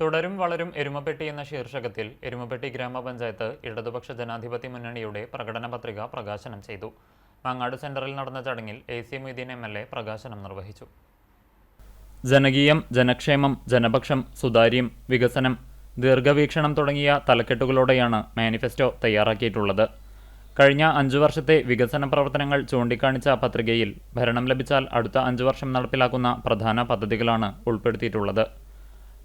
തുടരും വളരും എരുമപ്പെട്ടി എന്ന ശീർഷകത്തിൽ എരുമപ്പെട്ടി ഗ്രാമപഞ്ചായത്ത് ഇടതുപക്ഷ ജനാധിപത്യ മുന്നണിയുടെ പ്രകടന പത്രിക പ്രകാശനം ചെയ്തു. മാങ്ങാട് സെന്ററിൽ നടന്ന ചടങ്ങിൽ A C Moideen M L A പ്രകാശനം നിർവഹിച്ചു. ജനകീയം ജനക്ഷേമം ജനപക്ഷം സുതാര്യം വികസനം ദീർഘവീക്ഷണം തുടങ്ങിയ തലക്കെട്ടുകളോടെയാണ് മാനിഫെസ്റ്റോ തയ്യാറാക്കിയിട്ടുള്ളത്. കഴിഞ്ഞ അഞ്ചു വർഷത്തെ വികസന പ്രവർത്തനങ്ങൾ ചൂണ്ടിക്കാണിച്ച പത്രികയിൽ ഭരണം ലഭിച്ചാൽ അടുത്ത അഞ്ചു വർഷം നടപ്പിലാക്കുന്ന പ്രധാന പദ്ധതികളാണ് ഉൾപ്പെടുത്തിയിട്ടുള്ളത്.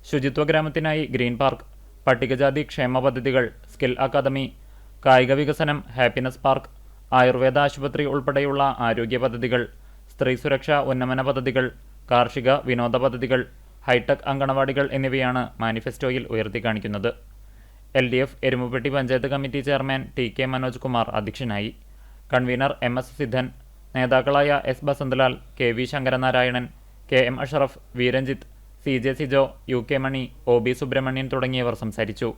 ശുചിത്വ ഗ്രാമത്തിനായി ഗ്രീൻ പാർക്ക് പട്ടികജാതി ക്ഷേമ പദ്ധതികൾ സ്കിൽ അക്കാദമി കായിക വികസനം ഹാപ്പിനെസ് പാർക്ക് ആയുർവേദ ആശുപത്രി ഉൾപ്പെടെയുള്ള ആരോഗ്യ പദ്ധതികൾ സ്ത്രീ സുരക്ഷാ ഉന്നമന പദ്ധതികൾ കാർഷിക വിനോദ പദ്ധതികൾ ഹൈടെക് അങ്കണവാടികൾ എന്നിവയാണ് മാനിഫെസ്റ്റോയിൽ ഉയർത്തിക്കാണിക്കുന്നത് L D F Erumappetty panchayat committee chairman T K Manoj Kumar അധ്യക്ഷനായി. കൺവീനർ എം എസ് സിദ്ധൻ നേതാക്കളായ S Basanthalal K V Sankaranarayanan K M Asharaf Veeranjith C J Sijo U K Mani O B Subrahmanian തുടങ്ങിയവർ സംസാരിച്ചു.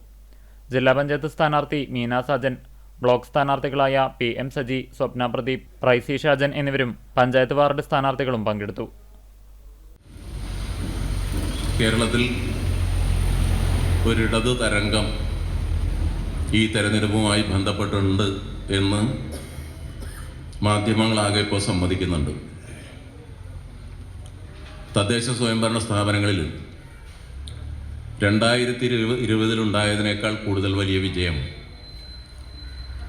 ജില്ലാ പഞ്ചായത്ത് സ്ഥാനാർത്ഥി Meena Sajan block സ്ഥാനാർത്ഥികളായ P M Saji Swapna Pradeep Raisy Shajan എന്നിവരും panchayat ward സ്ഥാനാർത്ഥികളും പങ്കെടുത്തു. കേരളത്തിൽ ഒരിടത് തരംഗം ഈ തെരഞ്ഞെടുപ്പുമായി ബന്ധപ്പെട്ടുണ്ട് എന്ന് മാധ്യമങ്ങളാകെ ഇപ്പോൾ സമ്മതിക്കുന്നുണ്ട്. തദ്ദേശ സ്വയംഭരണ സ്ഥാപനങ്ങളിൽ രണ്ടായിരത്തി ഇരുപത് ഇരുപതിലുണ്ടായതിനേക്കാൾ കൂടുതൽ വലിയ വിജയം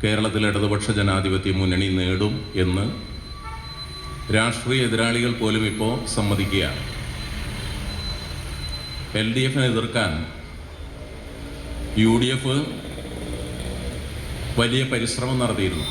കേരളത്തിലെ ഇടതുപക്ഷ ജനാധിപത്യ മുന്നണി നേടും എന്ന് രാഷ്ട്രീയ എതിരാളികൾ പോലും ഇപ്പോൾ സമ്മതിക്കുകയാണ്. എൽ ഡി എഫിനെ എതിർക്കാൻ യു ഡി എഫ് വലിയ പരിശ്രമം നടത്തിയിരുന്നു.